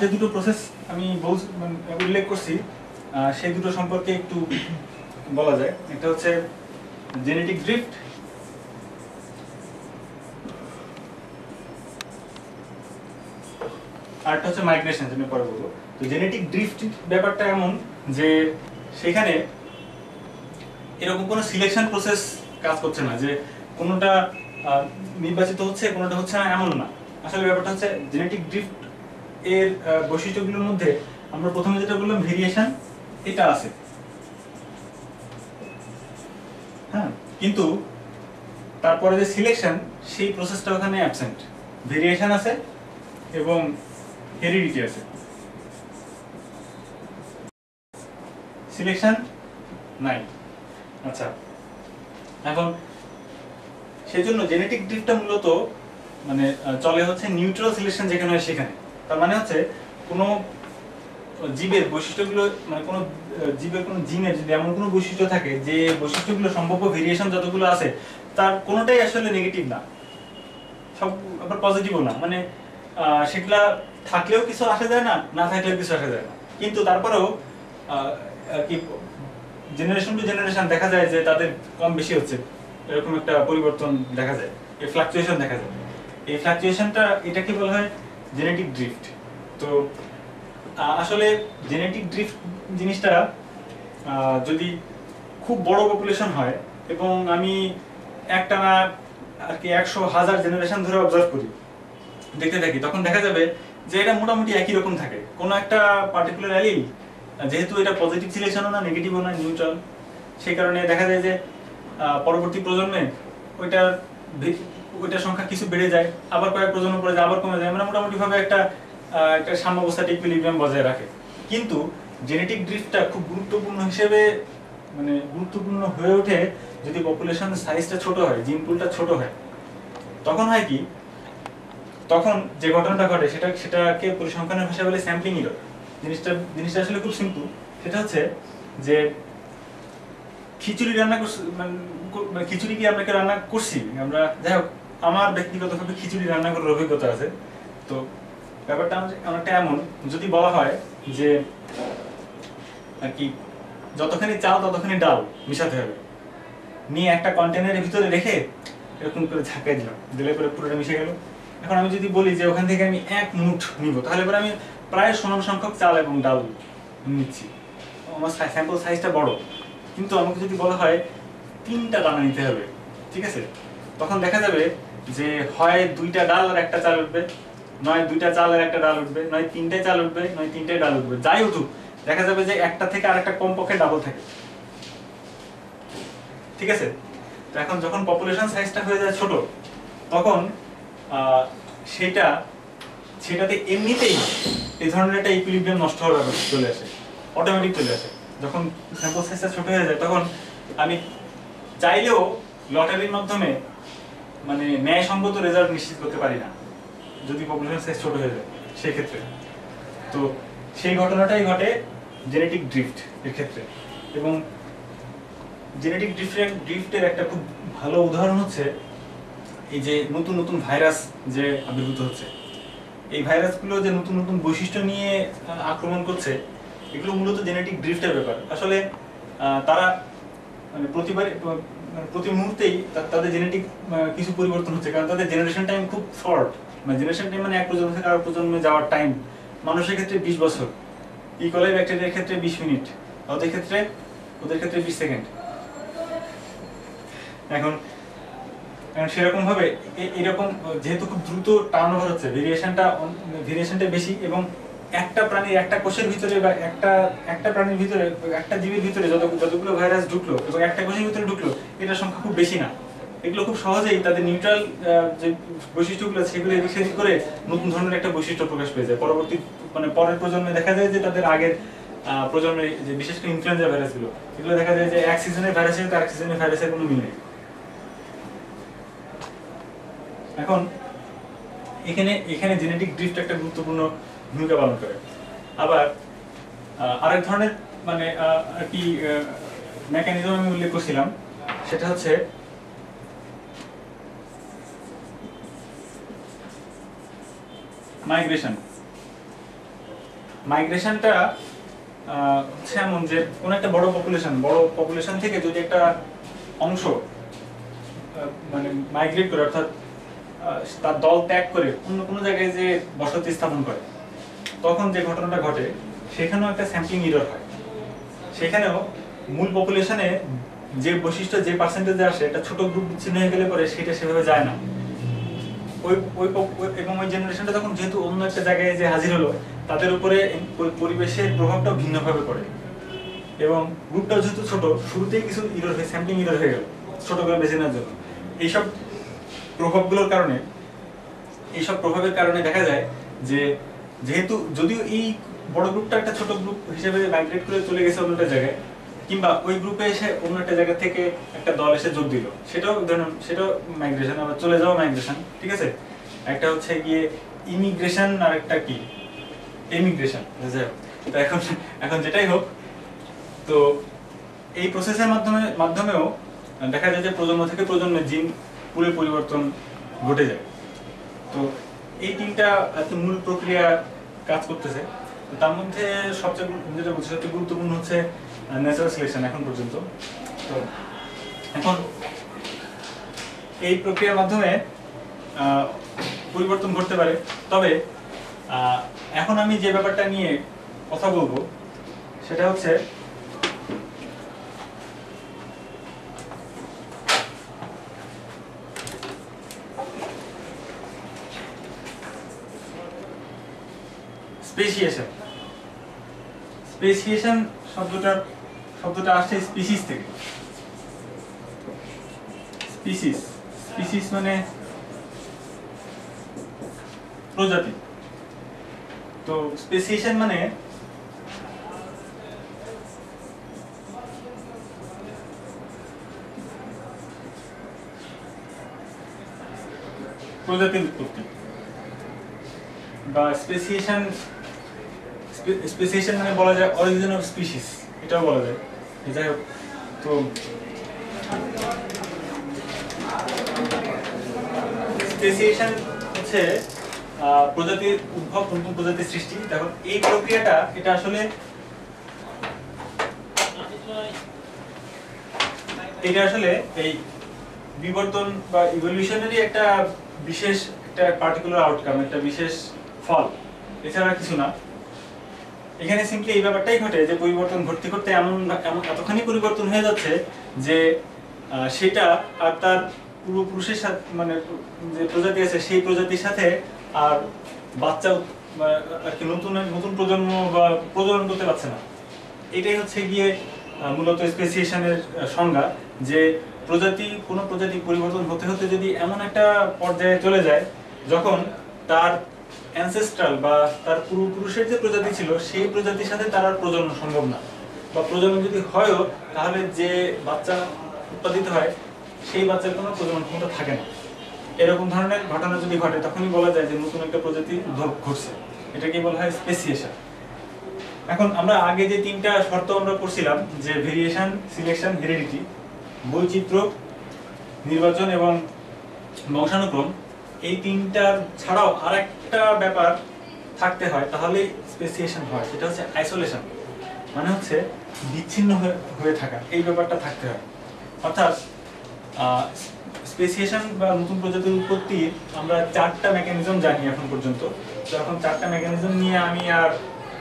যে দুটো প্রসেস আমি মানে উল্লেখ করছি সেই দুটো সম্পর্কে একটু বলা যায়। একটা হচ্ছে জেনেটিক ড্রিফট আরেকটা হচ্ছে মাইগ্রেশন আমি পরে বলব। তো জেনেটিক ড্রিফট ব্যাপারটা এমন যে সেখানে এরকম কোনো সিলেকশন প্রসেস কাজ করছে না, যে কোনোটা নির্বাচিত হচ্ছে, কোনোটা হচ্ছে না, এমন না। আসলে ব্যাপারটা হচ্ছে জেনেটিক ড্রিফট এর বৈশিষ্ট্যগুলোর মধ্যে আমরা প্রথমে যেটা বললাম ভেরিয়েশন এটা আছে। হ্যাঁ কিন্তু তারপরে যে সিলেকশন সেই প্রসেসটা ওখানে অ্যাবসেন্ট ভেরিয়েশন আছে এবং হেরিডিটি আছে। সিলেকশন নাই। আচ্ছা এখন সেজন্য জেনেটিক ড্রিফটটা মূলত মানে চলে হচ্ছে নিউট্রাল সিলেকশন যেখানে হয় সেখানে। তার মানে হচ্ছে কোনো জীবের বৈশিষ্ট্যগুলো মানে কোনো জীবের কোনো জিনের যদি এমন কোনো বৈশিষ্ট্য থাকে যে বৈশিষ্ট্যগুলো, সম্ভাব্য ভেরিয়েশন যতগুলো আছে, তার কোনোটাই আসলে নেগেটিভ না। সব পজিটিভও না। মানে সেগুলা থাকলেও কিছু আসা যায় না না থাকলেও কিছু আসা যায় না। কিন্তু তারপরেও কি জেনারেশন টু জেনারেশন দেখা যায় যে তাদের কম বেশি হচ্ছে। এরকম একটা পরিবর্তন দেখা যায়, এই ফ্লাকচুয়েশন দেখা যায়। এই ফ্লাকচুয়েশনটা এটাকে বলা হয়? জেনেটিক ড্রিফট তো আসলে জেনেটিক ড্রিফট জিনিসটা যদি খুব বড় পপুলেশন হয় এবং আমি একটা না আর কি একশো হাজার জেনারেশন ধরে অবজার্ভ করি, দেখতে থাকি, তখন দেখা যাবে যে এটা মোটামুটি একই রকম থাকে। কোনো একটা পার্টিকুলার অ্যালিল যেহেতু এটা পজিটিভ সিলেকশনও না নেগেটিভও না নিউট্রাল সেই কারণে দেখা যায় যে পরবর্তী প্রজন্মে ওইটার ওইটার সংখ্যা কিছু বেড়ে যায়, আবার কয়েক প্রজন্ম পরে আবার কমে যায় মানে মোটামুটি ভাবে একটা একটা সাম্যাবস্থাটা ইকুইলিব্রিয়াম বজায় রাখে। কিন্তু জেনেটিক ড্রিফটটা খুব গুরুত্বপূর্ণ হিসেবে মানে গুরুত্বপূর্ণ হয়ে ওঠে যদি পপুলেশন সাইজটা ছোট হয় জিন পুলটা ছোট হয়। তখন হয় কি, তখন যে ঘটনাটা ঘটে, সেটা, সেটাকে পরিসংখ্যানের ভাষায় বলে স্যাম্পলিং ইরর জিনিসটা জিনিসটা আসলে খুব সিম্পল সেটা হচ্ছে যে, খিচুড়ি রান্না করছি মানে খিচুড়ি কি আমরা রান্না করছি? আমরা, যাই হোক আমার ব্যক্তিগতভাবে খিচুড়ি রান্না করার অভিজ্ঞতা আছে। তো ব্যাপারটা অনেকটা এমন, যদি বলা হয় যে, আর কি, যতখানি চাল ততখানি ডাল মিশাতে হবে। নিয়ে একটা কন্টেনারের ভিতরে রেখে এরকম করে ঝাঁকাই দিলাম। দিলে পরে পুরোটা মিশে গেল। এখন আমি যদি বলি যে, ওখান থেকে আমি এক মুঠ নিব, তাহলে পরে আমি প্রায় সমান সংখ্যক চাল এবং ডাল নিচ্ছি। আমার স্যাম্পল সাইজটা বড়। কিন্তু আমাকে যদি বলা হয় তিনটা দানা নিতে হবে, ঠিক আছে? তখন দেখা যাবে যে হয় দুইটা ডাল আর একটা চাল উঠবে, নয় দুইটা চাল আর একটা ডাল উঠবে, নয় তিনটায় চাল উঠবে, নয় তিনটায় ডাল উঠবে, যাই উঠুক, দেখা যাবে যে একটা থেকে আরেকটা কম পক্ষে ডাবল থাকে। ঠিক আছে? তো এখন যখন পপুলেশন সাইজটা হয়ে যায় ছোট, তখন সেটা, সেটাতে এমনিতেই এই ধরনের একটা ইকুইলিব্রিয়াম নষ্ট হওয়ার ব্যাপার চলে আসে অটোমেটিক চলে আসে। যখন স্যাম্পল সাইজটা ছোট হয়ে যায়, তখন আমি চাইলেও লটারির মাধ্যমে মানে ন্যায়সঙ্গত রেজাল্ট নিশ্চিত করতে পারি না। যদি পপুলেশন সাইজ ছোট হয়ে যায় সেই ক্ষেত্রে তো সেই ঘটনাটাই ঘটে জেনেটিক ড্রিফট এর ক্ষেত্রে। এবং জেনেটিক ড্রিফটের ড্রিফটের একটা খুব ভালো উদাহরণ হচ্ছে এই যে নতুন নতুন ভাইরাস যে আবির্ভূত হচ্ছে। এই ভাইরাসগুলো যে নতুন নতুন বৈশিষ্ট্য নিয়ে আক্রমণ করছে, এগুলো মূলত জেনেটিক ড্রিফটের ব্যাপার। আসলে তারা মানে প্রতিবার মানে প্রতি মুহূর্তেই তাদের জেনেটিক কিছু পরিবর্তন হচ্ছে। কারণ তাদের জেনারেশন টাইম খুব শর্ট মানে জেনারেশন টাইম মানে এক প্রজন্ম থেকে আরেক প্রজন্মে যাওয়ার টাইম মানুষের ক্ষেত্রে বিশ বছর। ইকলাই ব্যাকটেরিয়ার ক্ষেত্রে বিশ মিনিট। ওদের ক্ষেত্রে ওদের ক্ষেত্রে বিশ সেকেন্ড। এখন এখন সেরকম ভাবে এরকম, যেহেতু খুব দ্রুত টার্ন ওভার হচ্ছে ভেরিয়েশনটা ভেরিয়েশনটা বেশি এবং একটা প্রাণীর একটা কোষের ভিতরে বা একটা একটা প্রাণীর ভিতরে, একটা জীবের ভিতরে যত, যতগুলো ভাইরাস ঢুকলো এবং একটা কোষের ভিতরে ঢুকলো, এটার সংখ্যা খুব বেশি না। এগুলো খুব সহজেই তাদের নিউট্রাল যে বৈশিষ্ট্যগুলো সেগুলো এদিক করে নতুন ধরনের একটা বৈশিষ্ট্য প্রকাশ পেয়ে যায়। পরবর্তী মানে পরের প্রজন্মে দেখা যায় যে তাদের আগের প্রজন্মের যে বিশেষ করে ইনফ্লুয়েঞ্জা ভাইরাসগুলো এগুলো দেখা যায় যে এক সিজনের ভাইরাসের সাথে আরেক সিজনের ভাইরাসের কোনো মিল নেই। এখন, এখানে এখানে জেনেটিক ড্রিফট একটা গুরুত্বপূর্ণ ভূমিকা পালন করে। আবার আরেক ধরনের মানে আর কি মেকানিজম আমি উল্লেখ করছিলাম, সেটা হচ্ছে মাইগ্রেশন মাইগ্রেশনটা হচ্ছে এমন যে কোনো একটা বড় পপুলেশন বড় পপুলেশন থেকে যদি একটা অংশ মানে মাইগ্রেট করে, অর্থাৎ তার দল ত্যাগ করে অন্য কোনো জায়গায় যে বসতি স্থাপন করে তখন যে ঘটনাটা ঘটে, সেখানেও একটা স্যাম্পলিং ইরর হয়। সেখানেও মূল পপুলেশনে যে বৈশিষ্ট্য, যে পার্সেন্টেজে আসে, একটা ছোট গ্রুপ বিচ্ছিন্ন হয়ে গেলে পরে সেটা সেভাবে যায় না। ওই ওই এবং ওই জেনারেশনটা তখন যেহেতু অন্য একটা জায়গায় যে হাজির হলো, তাদের উপরে পরিবেশের প্রভাবটাও ভিন্নভাবে পড়ে। এবং গ্রুপটা যেহেতু ছোট, শুরুতেই কিছু ইরর হয়ে স্যাম্পলিং ইরর হয়ে গেল, ছোট করে বেছে নেওয়ার জন্য। এইসব প্রভাবগুলোর কারণে, এইসব প্রভাবের কারণে দেখা যায় যে যেহেতু যদিও এই বড় গ্রুপটা একটা ছোট গ্রুপ হিসেবে মাইগ্রেট করে চলে গেছে অন্য একটা জায়গায়, কিংবা ওই গ্রুপে এসে অন্য একটা জায়গা থেকে একটা দল এসে যোগ দিল, সেটাও ধরুন, সেটাও মাইগ্রেশন আবার চলে যাওয়া মাইগ্রেশন ঠিক আছে? একটা হচ্ছে গিয়ে ইমিগ্রেশন আর একটা কি? এমিগ্রেশন তো এখন এখন যেটাই হোক, তো এই প্রসেসের মাধ্যমে, মাধ্যমেও দেখা যায় যে প্রজন্ম থেকে প্রজন্মে জিন পুরো পরিবর্তন ঘটে যায়। তো এই তিনটা মূল প্রক্রিয়া কাজ করতেছে। তার মধ্যে সবচেয়ে যেটা বলছি, সবচেয়ে গুরুত্বপূর্ণ হচ্ছে ন্যাচারাল সিলেকশন এখন পর্যন্ত। তো, এখন এই প্রক্রিয়ার মাধ্যমে পরিবর্তন ঘটতে পারে। তবে এখন আমি যে ব্যাপারটা নিয়ে কথা বলব, সেটা হচ্ছে স্পেসিয়েশন স্পেসিয়েশন শব্দটার শব্দটা আসছে স্পিসিস থেকে। স্পিসিস স্পিসিস মানে প্রজাতি। তো স্পেসিয়েশন মানে প্রজাতির উৎপত্তি। বা স্পেসিয়েশন স্পেসিয়েশন মানে বলা যায় অরিজিন অফ স্পিসিস এটাও বলা যায়। যাই হোক, তো স্পেসিয়েশন হচ্ছে প্রজাতির উদ্ভব নতুন প্রজাতির সৃষ্টি। দেখো, এই প্রক্রিয়াটা, এটা আসলে এটা আসলে এই বিবর্তন বা ইভলিউশনারি একটা বিশেষ, একটা পার্টিকুলার আউটকাম একটা বিশেষ ফল। এছাড়া কিছু না। এখানে সিম্পলি এই ব্যাপারটাই ঘটে যে পরিবর্তন ঘটতে ঘটতে এমন এতখানি পরিবর্তন হয়ে যাচ্ছে যে সেটা আর তার পূর্বপুরুষের সাথে মানে যে প্রজাতি আছে সেই প্রজাতির সাথে আর বাচ্চা আর কি নতুন নতুন প্রজন্ম বা প্রজনন করতে পারছে না। এটাই হচ্ছে গিয়ে মূলত স্পেসিয়েশনের সংজ্ঞা যে প্রজাতি, কোনো প্রজাতি পরিবর্তন হতে হতে যদি এমন একটা পর্যায়ে চলে যায়, যখন তার অ্যানসেস্ট্রাল বা তার পূর্বপুরুষের যে প্রজাতি ছিল, সেই প্রজাতির সাথে তার আর প্রজনন সম্ভব না। বা প্রজনন যদি হয়ও, তাহলে যে বাচ্চা উৎপাদিত হয়, সেই বাচ্চার কোনো প্রজনন ক্ষমতা থাকে না। এরকম ধরনের ঘটনা যদি ঘটে, তখনই বলা যায় যে নতুন একটা প্রজাতি উদ্ভব ঘটছে। এটাকে বলা হয় স্পেসিয়েশন এখন আমরা আগে যে তিনটা শর্ত আমরা পড়ছিলাম যে ভেরিয়েশন সিলেকশন হেরিডিটি বৈচিত্র্য, নির্বাচন এবং বংশানুক্রম এই তিনটার ছাড়াও আরেকটা ব্যাপার থাকতে হয়, তাহলে স্পেসিয়েশন হয়, সেটা হচ্ছে আইসোলেশন মানে হচ্ছে বিচ্ছিন্ন হয়ে থাকা, এই ব্যাপারটা থাকতে হয়। অর্থাৎ স্পেসিয়েশন বা নতুন প্রজাতির উৎপত্তি, আমরা চারটা মেকানিজম জানি এখন পর্যন্ত। তো এখন চারটা মেকানিজম নিয়ে আমি আর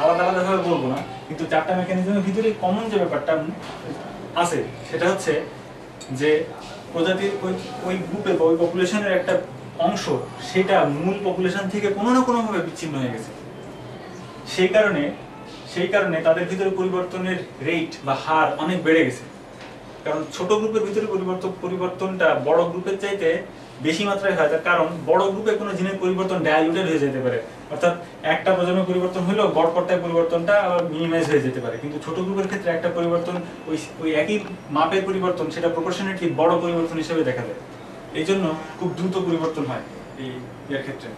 আলাদা আলাদাভাবে বলব না, কিন্তু চারটা মেকানিজমের ভিতরে কমন যে ব্যাপারটা আছে, সেটা হচ্ছে যে প্রজাতির ওই ওই গ্রুপে বা ওই পপুলেশনের একটা অংশ সেটা মূল পপুলেশন থেকে কোনো না কোনোভাবে বিচ্ছিন্ন হয়ে গেছে। সেই কারণে সেই কারণে তাদের ভিতরে পরিবর্তনের রেট বা হার অনেক বেড়ে গেছে। কারণ ছোট গ্রুপের ভিতরে পরিবর্তন পরিবর্তনটা বড় গ্রুপের চাইতে বেশি মাত্রায় হয়, তার কারণ বড় গ্রুপে কোনো জিনের পরিবর্তন ডায়ালুটেড হয়ে যেতে পারে। অর্থাৎ একটা প্রজন্মে পরিবর্তন হলেও গড় পর্যায়ে পরিবর্তনটা মিনিমাইজ হয়ে যেতে পারে। কিন্তু ছোট গ্রুপের ক্ষেত্রে একটা পরিবর্তন ওই ওই একই মাপের পরিবর্তন সেটা প্রপোর্শনেটলি বড় পরিবর্তন হিসেবে দেখা যায়। এই জন্য খুব দ্রুত পরিবর্তন হয় এই ইয়ার ক্ষেত্রে।